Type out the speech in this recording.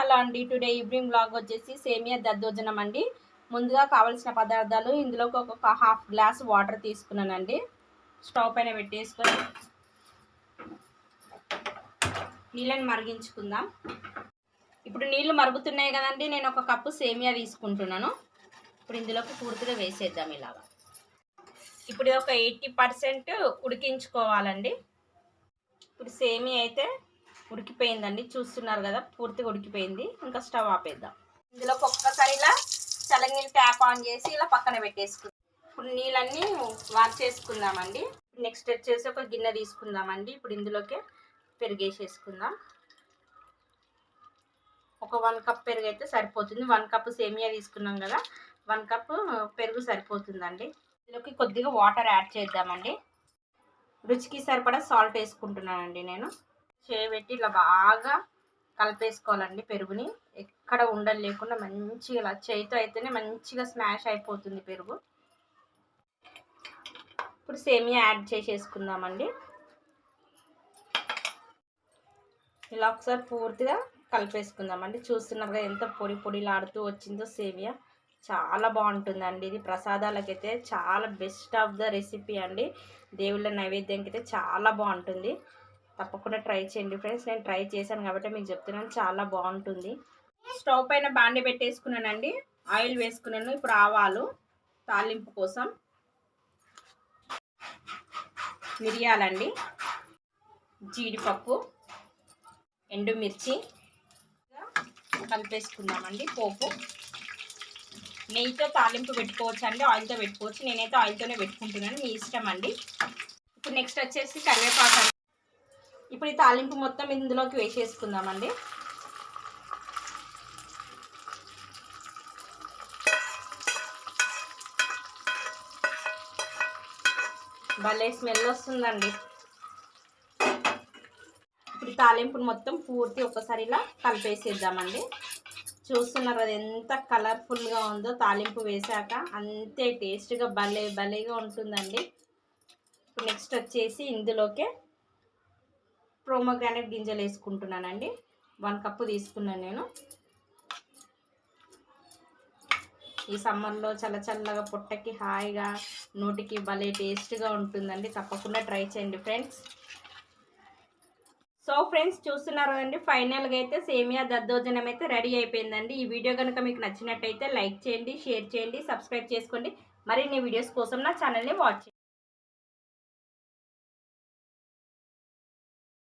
Hello అండి. Today evening blog వచ్చేసి సేమియా దద్దోజనం అండి ముందుగా కావాల్సిన పదార్థాలు ఇందులోకి ఒక హాఫ్ గ్లాస్ వాటర్ తీసుకున్నానండి. స్టవ్ పైన పెట్టేసుకొని నీళ్ళని మరిగించుకుందాం. ఇప్పుడు నీళ్ళు మరుగుతున్నాయి కదండి నేను ఒక కప్పు సేమియా తీసుకుంటున్నాను. ఇప్పుడు ఇందులోకి పూర్తిగా వేసేద్దాం ఇలాగా. ఇప్పుడు ఒక ఎయిటీ పర్సెంట్ ఉడికించుకోవాలండి. ఇప్పుడు సేమియా అయితే ఉడికిపోయిందండి. చూస్తున్నారు కదా పూర్తిగా ఉడికిపోయింది. ఇంకా స్టవ్ ఆపేద్దాం. ఇందులో ఒక్కసారి ఇలా చల్లనీళ్ళు ట్యాప్ ఆన్ చేసి ఇలా పక్కన పెట్టేసుకుందాం. ఇప్పుడు నీళ్ళన్నీ వాష్ చేసుకుందామండి. నెక్స్ట్ వచ్చేసి ఒక గిన్నె తీసుకుందామండి. ఇప్పుడు ఇందులోకి పెరిగేసేసుకుందాం. ఒక వన్ కప్ పెరుగు అయితే సరిపోతుంది. వన్ కప్ సేమియా తీసుకున్నాం కదా వన్ కప్ పెరుగు సరిపోతుందండి. ఇందులోకి కొద్దిగా వాటర్ యాడ్ చేద్దామండి. రుచికి సరిపడా సాల్ట్ వేసుకుంటున్నానండి నేను. చేయబెట్టి ఇలా బాగా కలిపేసుకోవాలండి పెరుగుని. ఎక్కడ ఉండలు లేకుండా మంచిగా ఇలా చేయితో అయితేనే మంచిగా స్మాష్ అయిపోతుంది పెరుగు. ఇప్పుడు సేమియా యాడ్ చేసేసుకుందామండి. ఇలా ఒకసారి పూర్తిగా కలిపేసుకుందామండి. చూస్తున్నారుగా ఎంత పొడి పొడిలాడుతూ వచ్చిందో సేమియా. చాలా బాగుంటుందండి ఇది. ప్రసాదాలకైతే చాలా బెస్ట్ ఆఫ్ ద రెసిపీ అండి. దేవుళ్ళ నైవేద్యంకి అయితే చాలా బాగుంటుంది. తప్పకుండా ట్రై చేయండి ఫ్రెండ్స్. నేను ట్రై చేశాను కాబట్టి మీకు చెప్తున్నాను. చాలా బాగుంటుంది. స్టవ్ పైన బాండి పెట్టేసుకున్నానండి. ఆయిల్ వేసుకున్నాను. ఇప్పుడు ఆవాలు తాలింపు కోసం మిరియాలండి జీడిపప్పు ఎండుమిర్చి కలిపేసుకుందామండి పోపు. నెయ్యితో తాలింపు పెట్టుకోవచ్చు అండి ఆయిల్తో పెట్టుకోవచ్చు. నేనైతే ఆయిల్తోనే పెట్టుకుంటున్నాను. మీ ఇష్టం అండి. ఇప్పుడు నెక్స్ట్ వచ్చేసి కరివేపాకు ఇప్పుడు ఈ తాలింపు మొత్తం ఇందులోకి వేసేసుకుందామండి. భలే స్మెల్ వస్తుందండి. ఇప్పుడు తాలింపును మొత్తం పూర్తి ఒకసారి ఇలా కలిపేసేద్దామండి. చూస్తున్నారు అది ఎంత కలర్ఫుల్గా ఉందో తాలింపు వేసాక అంతే టేస్ట్గా భలే భలేగా ఉంటుందండి. నెక్స్ట్ వచ్చేసి ఇందులోకే ప్రోమోగ్రానైట్ గింజలు వేసుకుంటున్నానండి. వన్ కప్పు తీసుకున్నాను నేను. ఈ సమ్మర్లో చల్ల చల్లగా పొట్టకి హాయిగా నోటికి భలే టేస్ట్గా ఉంటుందండి. తప్పకుండా ట్రై చేయండి ఫ్రెండ్స్. సో ఫ్రెండ్స్ చూస్తున్నారు కదండి ఫైనల్గా అయితే సేమియా దద్దోజనం అయితే రెడీ అయిపోయిందండి. ఈ వీడియో కనుక మీకు నచ్చినట్టయితే లైక్ చేయండి షేర్ చేయండి సబ్స్క్రైబ్ చేసుకోండి. మరిన్ని వీడియోస్ కోసం నా ఛానల్ని వాచ్ చేయండి